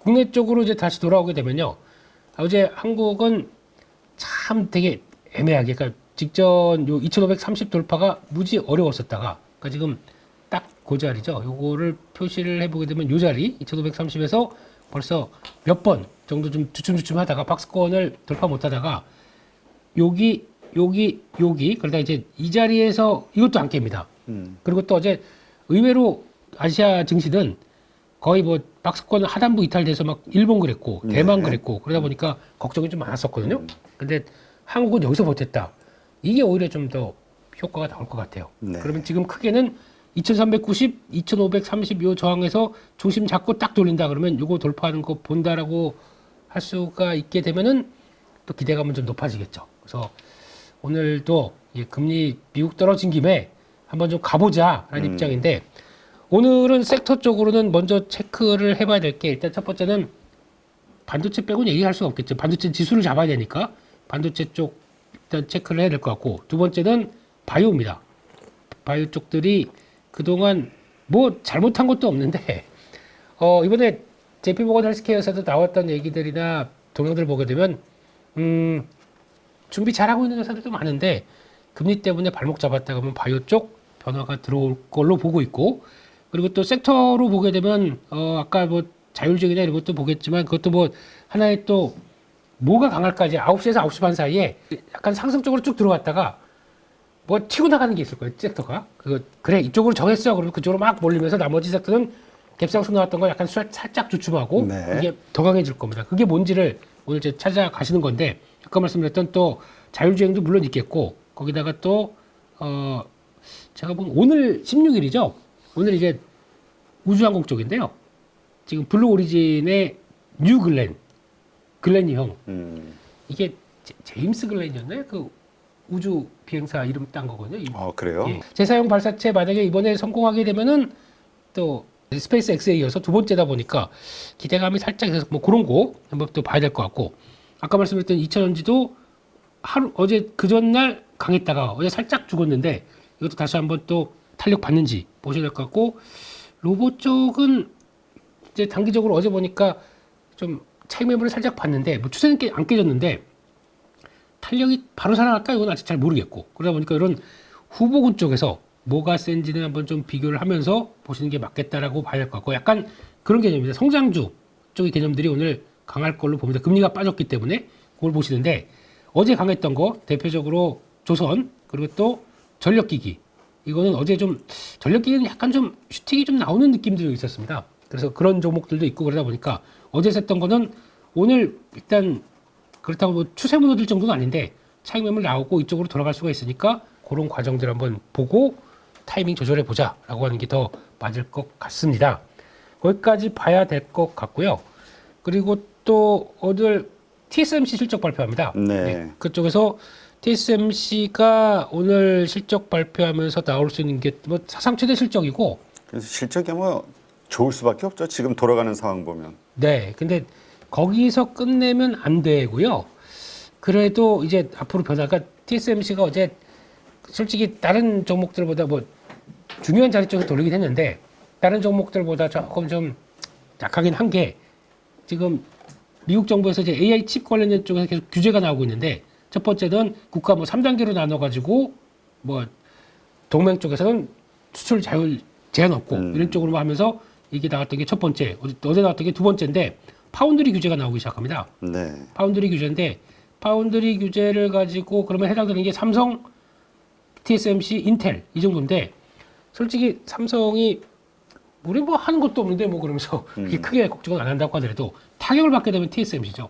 국내 쪽으로 이제 다시 돌아오게 되면요. 어제 한국은 참 되게 애매하게, 그러니까 직전 요 2,530 돌파가 무지 어려웠었다가, 그러니까 지금 딱 그 자리죠. 요거를 표시를 해보게 되면 요 자리 2,530에서 벌써 몇 번 정도 좀 주춤주춤 하다가 박스권을 돌파 못 하다가 여기 여기 여기 그러다 이제 이 자리에서 이것도 안 깹니다. 음. 그리고 또 어제 의외로 아시아 증시는 거의 뭐 박스권 하단부 이탈돼서 막 일본 그랬고 대만 네. 그랬고 그러다 보니까 걱정이 좀 많았었거든요. 근데 한국은 여기서 버텼다. 이게 오히려 좀 더 효과가 나올 것 같아요. 네. 그러면 지금 크게는 2390, 2530 요 저항에서 중심 잡고 딱 돌린다 그러면 요거 돌파하는 거 본다라고 할 수가 있게 되면은 또 기대감은 좀 높아지겠죠. 그래서 오늘도 이 금리 미국 떨어진 김에 한번 좀 가보자라는 음. 입장인데 오늘은 섹터 쪽으로는 먼저 체크를 해봐야 될 게 일단 첫 번째는 반도체 빼고는 얘기할 수가 없겠죠. 반도체 지수를 잡아야 되니까 반도체 쪽 일단 체크를 해야 될 것 같고 두 번째는 바이오입니다. 바이오 쪽들이 그동안 뭐 잘못한 것도 없는데 어 이번에 JP 모건 헬스케어에서도 나왔던 얘기들이나 동영들 보게 되면 음 준비 잘하고 있는 회사들도 많은데 금리 때문에 발목 잡았다 그러면 바이오 쪽 변화가 들어올 걸로 보고 있고 그리고 또 섹터로 보게 되면 어 아까 뭐 자율주행이나 이런 것도 보겠지만 그것도 뭐 하나의 또 뭐가 강할까지 9시에서 9시 반 사이에 약간 상승 쪽으로 쭉 들어왔다가 뭐 튀고 나가는 게 있을 거예요 섹터가. 그거 그래 이쪽으로 정했어. 그러면 그쪽으로 막 몰리면서 나머지 섹터는 갭상승 나왔던 거 약간 수- 살짝 주춤하고 네. 이게 더 강해질 겁니다. 그게 뭔지를 오늘 이제 찾아가시는 건데 아까 말씀드렸던 또 자율주행도 물론 있겠고 거기다가 또 어 제가 보면 오늘 16일이죠 오늘 이제 우주항공 쪽인데요 지금 블루 오리진의 뉴 글렌 글렌이 형 음. 이게 제, 제임스 글렌이었나요? 그 우주 비행사 이름 딴 거거든요. 이- 어 그래요? 예. 재사용 발사체 만약에 이번에 성공하게 되면은 또 스페이스 X에 이어서 두 번째다 보니까 기대감이 살짝 있어서 뭐 그런 거 한번 또 봐야 될 것 같고 아까 말씀드렸던 2차전지도 하루 어제 그 전날 강했다가 어제 살짝 죽었는데 이것도 다시 한번 또 탄력 받는지 보셔야 될 것 같고 로봇 쪽은 이제 단기적으로 어제 보니까 좀 차익 매물을 살짝 봤는데 뭐 추세는 깨, 안 깨졌는데 탄력이 바로 살아날까 이건 아직 잘 모르겠고 그러다 보니까 이런 후보군 쪽에서 뭐가 센지는 한번 좀 비교를 하면서 보시는 게 맞겠다라고 봐야 될 것 같고 약간 그런 개념입니다. 성장주 쪽의 개념들이 오늘 강할 걸로 봅니다. 금리가 빠졌기 때문에 그걸 보시는데 어제 강했던 거 대표적으로 조선 그리고 또 전력기기 이거는 어제 좀 전력기기는 약간 좀 슈팅이 좀 나오는 느낌들이 있었습니다. 그래서 그런 종목들도 있고 그러다 보니까 어제 셌던 거는 오늘 일단 그렇다고 뭐 추세 무너질 정도는 아닌데 차익 매물 나오고 이쪽으로 돌아갈 수가 있으니까 그런 과정들 한번 보고 타이밍 조절해 보자라고 하는 게 더 맞을 것 같습니다. 거기까지 봐야 될 것 같고요. 그리고 또 오늘 TSMC 실적 발표합니다. 네. 그쪽에서 TSMC가 오늘 실적 발표하면서 나올 수 있는 게 뭐 사상 최대 실적이고 그래서 실적이 뭐 좋을 수밖에 없죠. 지금 돌아가는 상황 보면. 네. 근데 거기서 끝내면 안 되고요. 그래도 이제 앞으로 변화가 TSMC가 어제 솔직히 다른 종목들보다 뭐 중요한 자리 쪽에 돌리긴 했는데 다른 종목들보다 조금 좀 약하긴 한 게 지금 미국 정부에서 이제 AI 칩 관련된 쪽에서 계속 규제가 나오고 있는데 첫 번째는 국가 뭐 3단계로 나눠 가지고 뭐 동맹 쪽에서는 수출 자율 제한 없고 음. 이런 쪽으로 하면서 이게 나왔던 게 첫 번째 어제, 나왔던 게 두 번째인데 파운드리 규제가 나오기 시작합니다. 네. 파운드리 규제인데 파운드리 규제를 가지고 그러면 해당되는 게 삼성, TSMC, 인텔 이 정도인데 솔직히 삼성이 우리 뭐 하는 것도 없는데 뭐 그러면서 음. 크게 걱정은 안 한다고 하더라도 타격을 받게 되면 TSMC죠.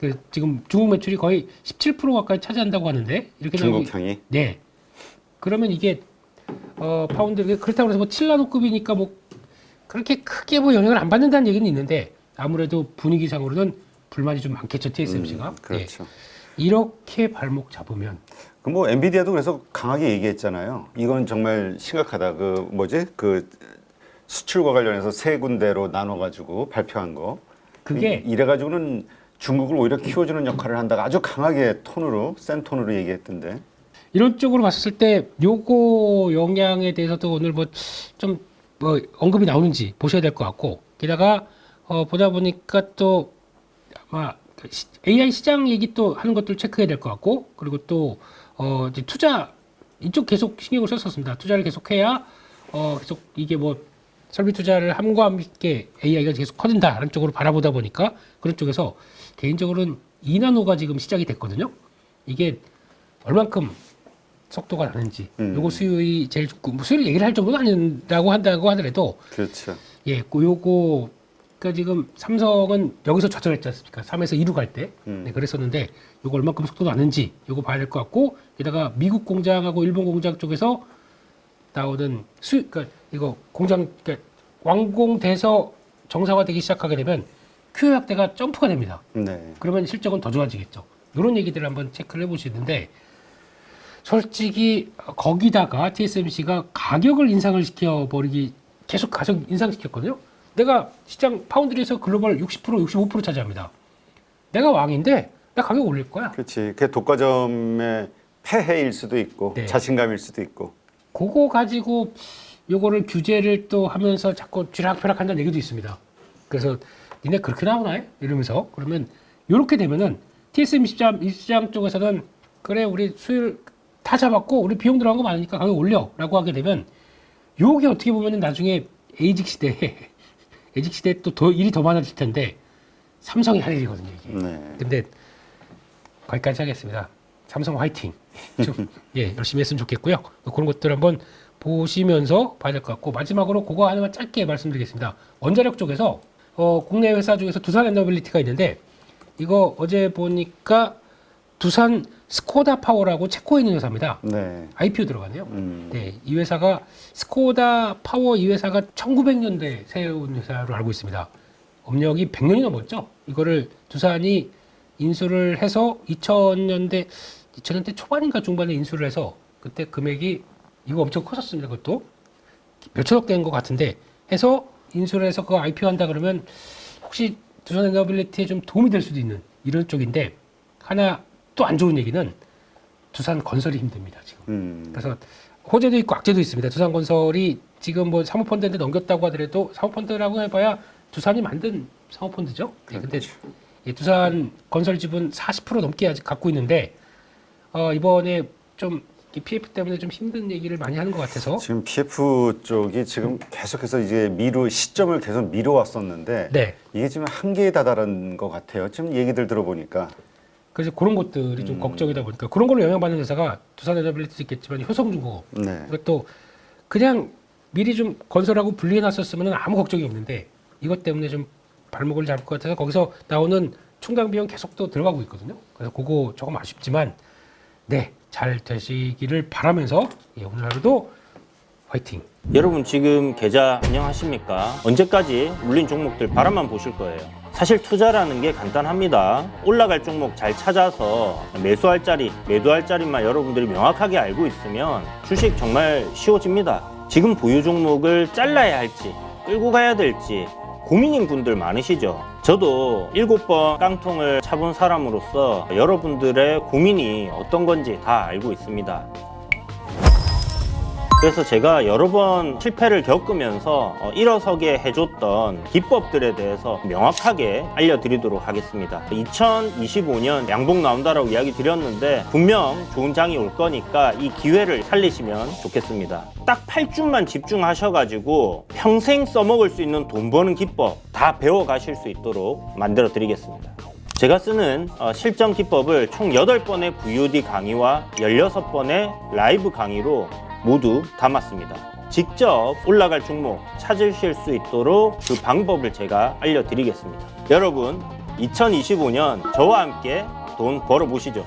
그 지금 중국 매출이 거의 17% 가까이 차지한다고 하는데 이렇게 중국형이. 네. 그러면 이게 어 파운드 그렇다고 해서 뭐 7나노급이니까 뭐 그렇게 크게 뭐 영향을 안 받는다는 얘기는 있는데 아무래도 분위기상으로는 불만이 좀 많겠죠 TSMC가. 음, 그렇죠. 이렇게 발목 잡으면 그 뭐 엔비디아도 그래서 강하게 얘기했잖아요. 이건 정말 심각하다. 그 뭐지? 그 수출과 관련해서 세 군데로 나눠 가지고 발표한 거. 그게 이 래 가지고는 중국을 오히려 키워주는 역할을 한다가 아주 강하게 톤으로 센 톤으로 얘기했던데. 이런 쪽으로 봤을 때 요거 영향에 대해서도 오늘 뭐 좀뭐 언급이 나오는지 보셔야 될 것 같고 게다가 어, 보다 보니까 또 아마 시- AI 시장 얘기 또 하는 것들 체크해야 될 것 같고 그리고 또 어, 이제 투자 이쪽 계속 신경을 썼었습니다. 투자를 계속해야 어, 계속 이게 뭐 설비 투자를 함과 함께 AI가 계속 커진다라는 쪽으로 바라보다 보니까 그런 쪽에서 개인적으로는 2나노가 지금 시작이 됐거든요. 이게 얼만큼 속도가 나는지 음. 요거 수율이 제일 뭐 수율 얘기를 할 정도는 아니라고 한다고 하더라도 그렇죠. 예, 그 요거 그러니까 지금 삼성은 여기서 좌절했지 않습니까? 3에서 2로 갈 때. 음. 네, 그랬었는데 요거 얼마큼 속도가 나는지 요거 봐야 될 것 같고 게다가 미국 공장하고 일본 공장 쪽에서 나오는 수 그러니까 이거 공장 그러니까 완공돼서 정상화되기 시작하게 되면 큐 확대가 점프가 됩니다. 네. 그러면 실적은 더 좋아지겠죠. 이런 얘기들을 한번 체크를 해보시는데 솔직히 거기다가 TSMC가 가격을 인상을 시켜버리기 계속 가격 인상시켰거든요. 내가 시장 파운드리에서 글로벌 60% 65% 차지합니다. 내가 왕인데 나 가격 올릴 거야. 그렇지. 그게 독과점의 폐해일 수도 있고 네. 자신감일 수도 있고. 그거 가지고 요거를 규제를 또 하면서 자꾸 쥐락펴락 한다는 얘기도 있습니다. 그래서 니네 그렇게 나오나? 이러면서 그러면 요렇게 되면은 TSM 시장, 시장 쪽에서는 그래 우리 수율 다 잡았고 우리 비용 들어간 거 많으니까 가격 올려라고 하게 되면 요게 어떻게 보면은 나중에 에이직 시대에 에이직 시대에 또 더 일이 더 많아질 텐데 삼성이 할 일이거든요 이게. 네. 근데 거기까지 하겠습니다. 삼성 화이팅. 좀 예, 열심히 했으면 좋겠고요. 그런 것들 한번 보시면서 봐야 될 것 같고 마지막으로 그거 하나만 짧게 말씀드리겠습니다. 원자력 쪽에서 어, 국내 회사 중에서 두산 엔더빌리티가 있는데 이거 어제 보니까 두산 스코다 파워라고 체코에 있는 회사입니다. 네. IPO 들어가네요. 음. 네, 이 회사가 스코다 파워 이 회사가 1900년대 세운 회사로 알고 있습니다. 업력이 100년이 넘었죠. 이거를 두산이 인수를 해서 2000년대 2000년대 초반인가 중반에 인수를 해서 그때 금액이 이거 엄청 컸었습니다. 그것도 몇천억 된 것 같은데 해서 인수를 해서 그거 IPO 한다 그러면 혹시 두산 에너빌리티에 좀 도움이 될 수도 있는 이런 쪽인데 하나 또 안 좋은 얘기는 두산 건설이 힘듭니다 지금. 음. 그래서 호재도 있고 악재도 있습니다. 두산 건설이 지금 뭐 사모펀드한테 넘겼다고 하더라도 사모펀드라고 해봐야 두산이 만든 사모펀드죠. 네, 근데 이 두산 건설 지분 40% 넘게 아직 갖고 있는데 어, 이번에 좀이 PF 때문에 좀 힘든 얘기를 많이 하는 것 같아서 지금 PF 쪽이 지금 계속해서 이제 미루 시점을 계속 미뤄왔었는데 네. 이게 지금 한계에 다다른 것 같아요. 지금 얘기들 들어보니까. 그래서 그런 것들이 좀 걱정이다 보니까 그런 걸로 영향받는 회사가 두산 에너빌리티도 있겠지만 효성중공업 네. 이것도 그냥 미리 좀 건설하고 분리해놨었으면 아무 걱정이 없는데 이것 때문에 좀 발목을 잡을 것 같아서 거기서 나오는 충당 비용 계속 또 들어가고 있거든요. 그래서 그거 조금 아쉽지만 네 잘 되시기를 바라면서 예, 오늘 하루도 화이팅. 여러분 지금 계좌 운영하십니까? 언제까지 물린 종목들 바라만 보실 거예요. 사실 투자라는 게 간단합니다. 올라갈 종목 잘 찾아서 매수할 자리, 매도할 자리만 여러분들이 명확하게 알고 있으면 주식 정말 쉬워집니다. 지금 보유 종목을 잘라야 할지, 끌고 가야 될지 고민인 분들 많으시죠? 저도 일곱 번 깡통을 차본 사람으로서 여러분들의 고민이 어떤 건지 다 알고 있습니다. 그래서 제가 여러 번 실패를 겪으면서 어, 일어서게 해줬던 기법들에 대해서 명확하게 알려드리도록 하겠습니다. 2025년 양봉 나온다라고 이야기 드렸는데 분명 좋은 장이 올 거니까 이 기회를 살리시면 좋겠습니다. 딱 8주만 집중하셔가지고 평생 써먹을 수 있는 돈 버는 기법 다 배워가실 수 있도록 만들어 드리겠습니다. 제가 쓰는 어, 실전 기법을 총 8번의 VOD 강의와 16번의 라이브 강의로 모두 담았습니다. 직접 올라갈 종목 찾으실 수 있도록 그 방법을 제가 알려드리겠습니다. 여러분, 2025년 저와 함께 돈 벌어보시죠.